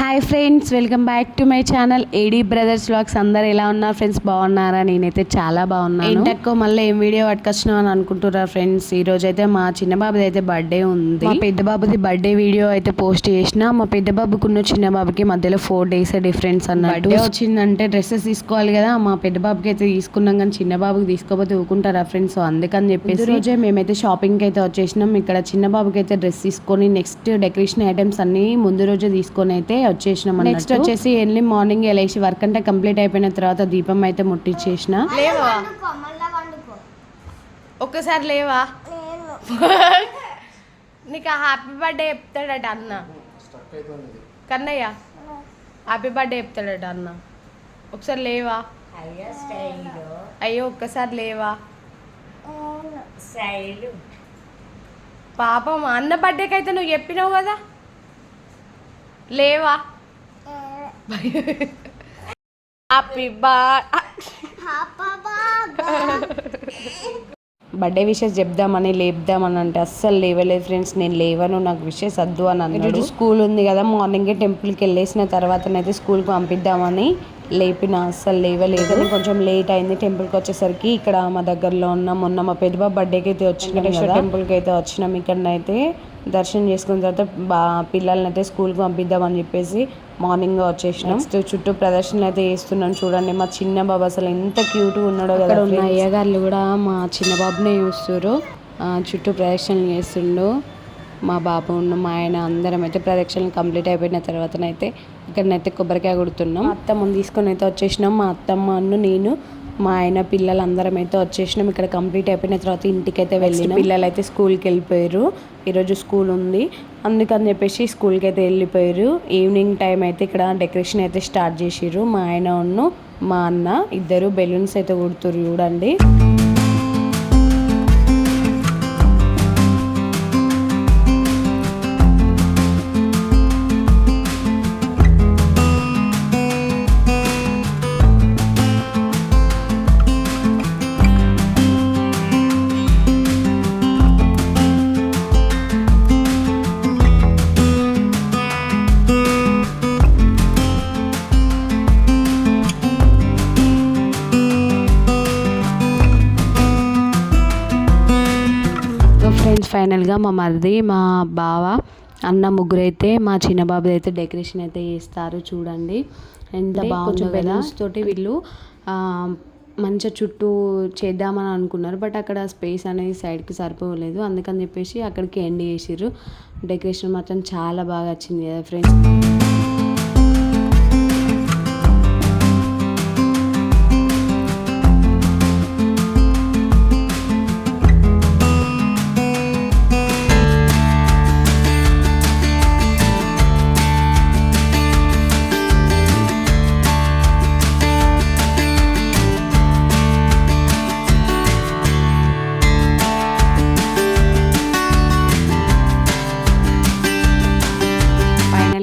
Hi friends welcome back to my channel AD brothers vlogs అందరు ఎలా ఉన్నారు friends బాగున్నారా? నేనైతే చాలా బాగున్నాను. ఏంటక్కో మళ్ళీ ఏం వీడియో పట్టుకొచ్చినావు అని అనుకుంటున్నారు ఫ్రెండ్స్ ఈ రోజు అయితే మా చిన్న బాబుది అయితే బర్త్డే ఉంది. మా పెద్ద బాబుది బర్త్డే వీడియో అయితే పోస్ట్ చేసిన మా పెద్ద బాబుకున్న చిన్న బాబుకి మధ్యలో ఫోర్ డేస్ డిఫరెన్స్ అన్నట్టు వచ్చిందంటే డ్రెస్సెస్ తీసుకోవాలి కదా మా పెద్ద బాబుకి అయితే తీసుకున్నాం కానీ చిన్న బాబుకి తీసుకోకపోతే ఊకుంటారా ఫ్రెండ్స్ సో అందుకని చెప్పేసి ఈ రోజే మేమైతే షాపింగ్కి అయితే వచ్చేసినాం. ఇక్కడ చిన్న బాబుకి అయితే డ్రెస్ తీసుకొని నెక్స్ట్ డెకరేషన్ ఐటమ్స్ అన్ని ముందు రోజే తీసుకొని అయితే వచ్చేసినాం నెక్స్ట్ వచ్చేసి ఎర్లీ మార్నింగ్ లేచి వర్క్ అంటే కంప్లీట్ అయిపోయిన తర్వాత దీపం అయితే ముట్టించేసిన లేవా? ఒక్కసారి లేవా? నీకు హ్యాపీ బర్త్డే చెప్తాడట అన్న. కన్నయ్య హ్యాపీ బర్త్డే చెప్తాడట అన్న. ఒకసారి లేవా? అయ్యో ఒక్కసారి లేవా? పాపం అన్న బర్త్డేకి అయితే నువ్వు చెప్పినావు కదా? లేవా? హ్యాపీ బర్త్డే విషెస్ చెప్దామని లేపుదామని అంటే అస్సలు లేవలేదు ఫ్రెండ్స్ నేను లేవను నాకు విషెస్ వద్దు అని అన్నాడు. స్కూల్ ఉంది కదా మార్నింగే టెంపుల్కి వెళ్ళేసిన తర్వాతనైతే స్కూల్కి పంపిద్దామని లేపిన. అస్సలు లేవలేదు. కొంచెం లేట్ అయింది టెంపుల్కి వచ్చేసరికి. ఇక్కడ మా దగ్గరలో ఉన్న మొన్న మా పెద్దబాబు బర్త్డేకి అయితే వచ్చిన టెంపుల్కి అయితే వచ్చినాం ఇక్కడనైతే. దర్శనం చేసుకున్న తర్వాత బా పిల్లల్ని అయితే స్కూల్కి పంపిద్దామని చెప్పేసి మార్నింగ్ వచ్చేసినాం. Next చుట్టూ ప్రదర్శనలు అయితే చేస్తున్నాం. చూడండి మా చిన్న బాబు అసలు ఎంత క్యూట్గా ఉన్నాడో కదా ఉన్న అయ్యగారులు కూడా మా చిన్న బాబునే చూస్తారు ఆ, చుట్టూ ప్రదక్షిణలు చేస్తుండు. మా బాబు ఉన్న మా ఆయన అందరం అయితే ప్రదక్షిణలు కంప్లీట్ అయిపోయిన తర్వాతనైతే ఇక్కడనైతే కొబ్బరికాయ కొడుతున్నాం. అత్తమ్మని తీసుకొని అయితే వచ్చేసినాం. మా అత్తమ్మ అన్ను నేను మా ఆయన పిల్లలు అందరం అయితే వచ్చేసినాం. ఇక్కడ కంప్లీట్ అయిపోయిన తర్వాత ఇంటికైతే వెళ్ళిన. పిల్లలు అయితే స్కూల్కి వెళ్ళిపోయారు. ఈరోజు స్కూల్ ఉంది. అందుకని చెప్పేసి స్కూల్కి అయితే వెళ్ళిపోయారు. ఈవినింగ్ టైం అయితే ఇక్కడ డెకరేషన్ అయితే స్టార్ట్ చేసిర్రు. మా ఆయన ఉన్ను మా అన్న ఇద్దరు బెలూన్స్ అయితే కుడుతురు చూడండి. ఫైనల్గా మా మరిది మా బావ అన్న ముగ్గురు అయితే మా చిన్న బాబు అయితే డెకరేషన్ అయితే చేస్తారు చూడండి. ఎంత బాగుందో కదా. తోటి వీళ్ళు మంచిగా చుట్టూ చేద్దామని అనుకున్నారు. బట్ అక్కడ స్పేస్ అనేది సైడ్కి సరిపోలేదు. అందుకని చెప్పేసి అక్కడికి ఎండ్ చేసిర్రు. డెకరేషన్ మాత్రం చాలా బాగా వచ్చింది కదా ఫ్రెండ్స్.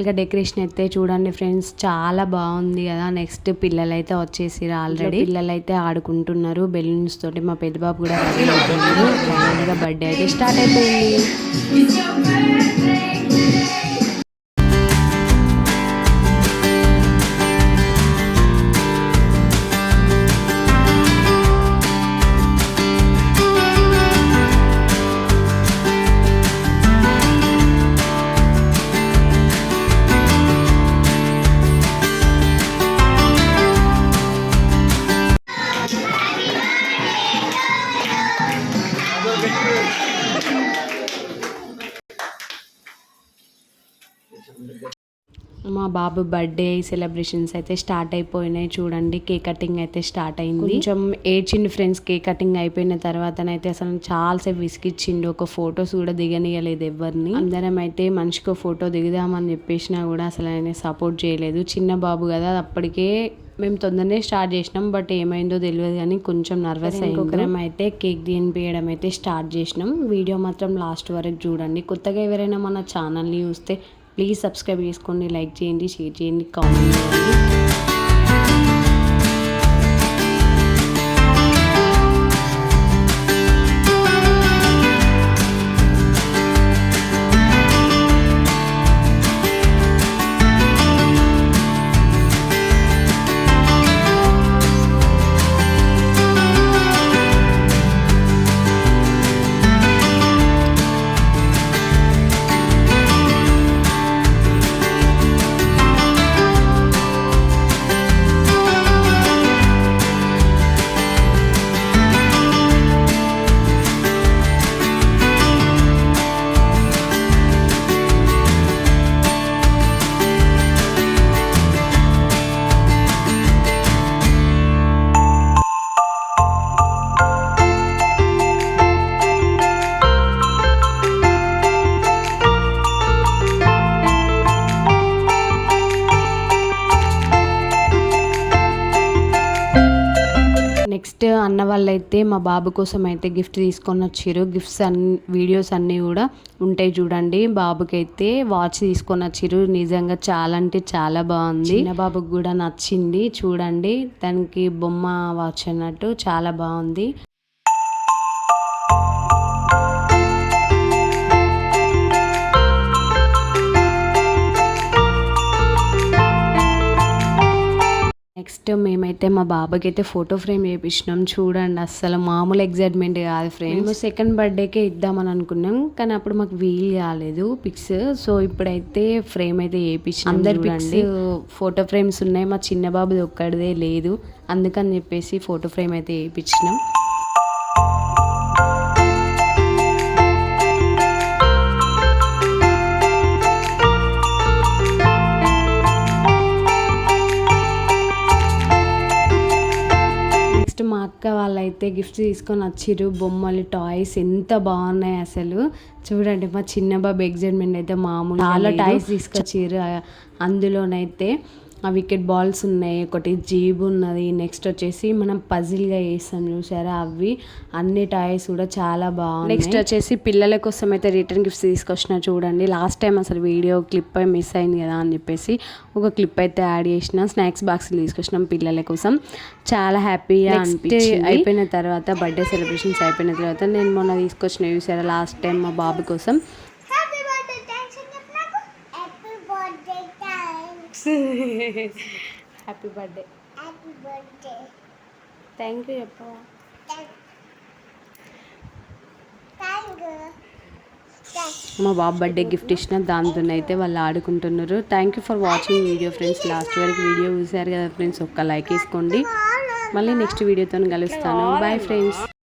ఫైనల్గా డెకరేషన్ అయితే చూడండి ఫ్రెండ్స్ చాలా బాగుంది కదా. నెక్స్ట్ పిల్లలు అయితే ఆల్రెడీ. పిల్లలు అయితే ఆడుకుంటున్నారు. బెలూన్స్ తోటి మా పెద్ద బాబు కూడా ఫైనల్గా బర్త్డే అయితే స్టార్ట్ అయిపోయింది. మా బాబు బర్త్డే సెలబ్రేషన్స్ అయితే స్టార్ట్ అయిపోయినాయి. చూడండి కేక్ కటింగ్ అయితే స్టార్ట్ అయింది. కొంచెం ఏడ్చిండు ఫ్రెండ్స్ కేక్ కటింగ్ అయిపోయిన తర్వాతనైతే అసలు చాలాసేపు విసిగిచ్చిండు. ఒక ఫొటోస్ కూడా దిగనీయలేదు ఎవరిని అందరం అయితే మనిషికి ఫోటో దిగుదామని చెప్పేసినా కూడా అసలు ఆయన సపోర్ట్ చేయలేదు. చిన్న బాబు కదా అప్పటికే మేము తొందరనే స్టార్ట్ చేసినాం. బట్ ఏమైందో తెలియదు కానీ కొంచెం నర్వస్ అయింది ఒకరం అయితే కేక్ తినిపించడం అయితే స్టార్ట్ చేసినాం. వీడియో మాత్రం లాస్ట్ వరకు చూడండి. కొత్తగా ఎవరైనా మన ఛానల్ని చూస్తే ప్లీజ్ సబ్స్క్రైబ్ చేసుకోండి లైక్ చేయండి షేర్ చేయండి కామెంట్ చేయండి. అన్న వాళ్ళైతే మా బాబు కోసం అయితే గిఫ్ట్ తీసుకొని వచ్చారు గిఫ్ట్స్ అన్ని వీడియోస్ అన్నీ కూడా ఉంటాయి చూడండి. బాబుకి అయితే వాచ్ తీసుకొని వచ్చారు నిజంగా చాలా అంటే చాలా బాగుంది. చిన్న బాబుకి కూడా నచ్చింది. చూడండి దానికి బొమ్మ వాచ్ అన్నట్టు చాలా బాగుంది. నెక్స్ట్ మేమైతే మా బాబాకి అయితే ఫోటో ఫ్రేమ్ చేయించినాం చూడండి అస్సలు మామూలు ఎగ్జైట్మెంట్ కాదు ఫ్రెండ్ మేము సెకండ్ బర్త్డేకే ఇద్దామని అనుకున్నాం కానీ అప్పుడు మాకు వీలు కాలేదు పిక్స్ సో ఇప్పుడైతే ఫ్రేమ్ అయితే చేయించినాం అందరి పిక్స్ ఫోటో ఫ్రేమ్స్ ఉన్నాయి మా చిన్న బాబుది ఒక్కడిదే లేదు. అందుకని చెప్పేసి ఫోటో ఫ్రేమ్ అయితే చేయించినాం అక్క వాళ్ళైతే గిఫ్ట్ తీసుకొని వచ్చిర్రు బొమ్మలు టాయ్స్ ఎంత బాగున్నాయి అసలు. చూడండి మా చిన్న బాబు ఎగ్జైట్మెంట్ అయితే మామూలు చాలా టాయ్స్ తీసుకొచ్చిర్రు అందులోనైతే వికెట్ బాల్స్ ఉన్నాయి ఒకటి జీబ్ ఉన్నది నెక్స్ట్ వచ్చేసి మనం పజిల్గా వేస్తాం చూసారా అవి. అన్ని టాయ్స్ కూడా చాలా బాగున్నాయి. నెక్స్ట్ వచ్చేసి పిల్లల కోసం అయితే రిటర్న్ గిఫ్ట్స్ తీసుకొచ్చిన చూడండి. లాస్ట్ టైం అసలు వీడియో క్లిప్ మిస్ అయింది కదా అని చెప్పేసి ఒక క్లిప్ అయితే యాడ్ చేసిన స్నాక్స్ బాక్స్లు తీసుకొచ్చినాం పిల్లల కోసం. చాలా హ్యాపీగా అనిపించింది. అయిపోయిన తర్వాత బర్త్డే సెలబ్రేషన్స్ అయిపోయిన తర్వాత నేను మొన్న తీసుకొచ్చిన చూసారా లాస్ట్ టైం మా బాబు కోసం హ్యాపీ బర్త్డే థ్యాంక్స్ అని చెప్పు నాకు happy birthday thanks happy birthday happy birthday thank you చెప్పవా మా బాబు బర్త్డే గిఫ్ట్ ఇచ్చిన దాంతో అయితే వాళ్ళు ఆడుకుంటున్నారు. Thank you for watching video friends last వరకు వీడియో చూసారు కదా ఫ్రెండ్స్ ఒక్క లైక్ వేసుకోండి. మళ్ళీ నెక్స్ట్ వీడియోతో కలుస్తాను. Bye friends